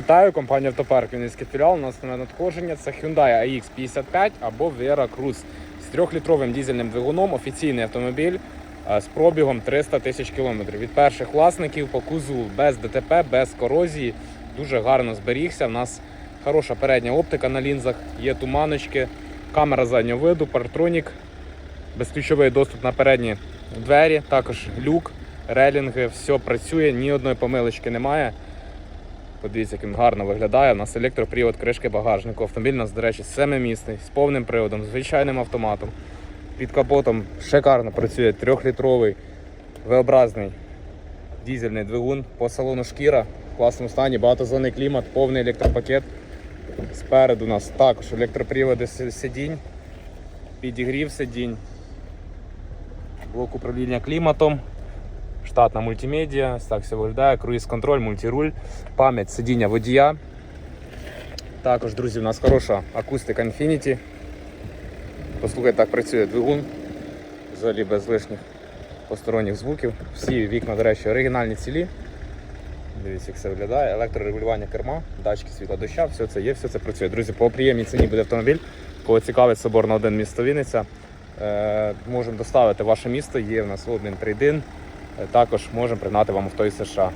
Вітаю, компанія Автопарк Вінницький філіал. У нас на надходження це Hyundai AX55 або Vera Cruz з 3-літровим дізельним двигуном. Офіційний автомобіль з пробігом 300 тисяч кілометрів. Від перших власників по кузову без ДТП, без корозії. Дуже гарно зберігся. У нас хороша передня оптика на лінзах, є туманочки, камера заднього виду, партронік, безключовий доступ на передні двері, також люк, релінги, все працює, ні одної помилочки немає. Подивіться, як він гарно виглядає. У нас електропривод кришки багажнику. Автомобіль у нас, до речі, семимісний, з повним приводом, звичайним автоматом. Під капотом шикарно працює трьохлітровий V-образний дізельний двигун. По салону шкіра в класному стані, багатозонний клімат, повний електропакет. Спереду у нас також електроприводи сидінь, підігрів сидінь, блок управління кліматом. Штатна мультимедіа, так все виглядає, круїз-контроль, мультируль, пам'ять сидіння водія. Також, друзі, у нас хороша акустика Infinity. Послухайте, так працює двигун, взагалі без лишніх посторонніх звуків. Всі вікна, до речі, оригінальні цілі. Дивіться, як це виглядає. Електрорегулювання керма, датчики світла доща, все це є, все це працює. Друзі, по приємній ціні буде автомобіль. Кого цікавить собор на один місто Вінниця. Е, можемо доставити ваше місто, є в нас обмін трейдин. Е, Також можемо пригнати вам авто із США.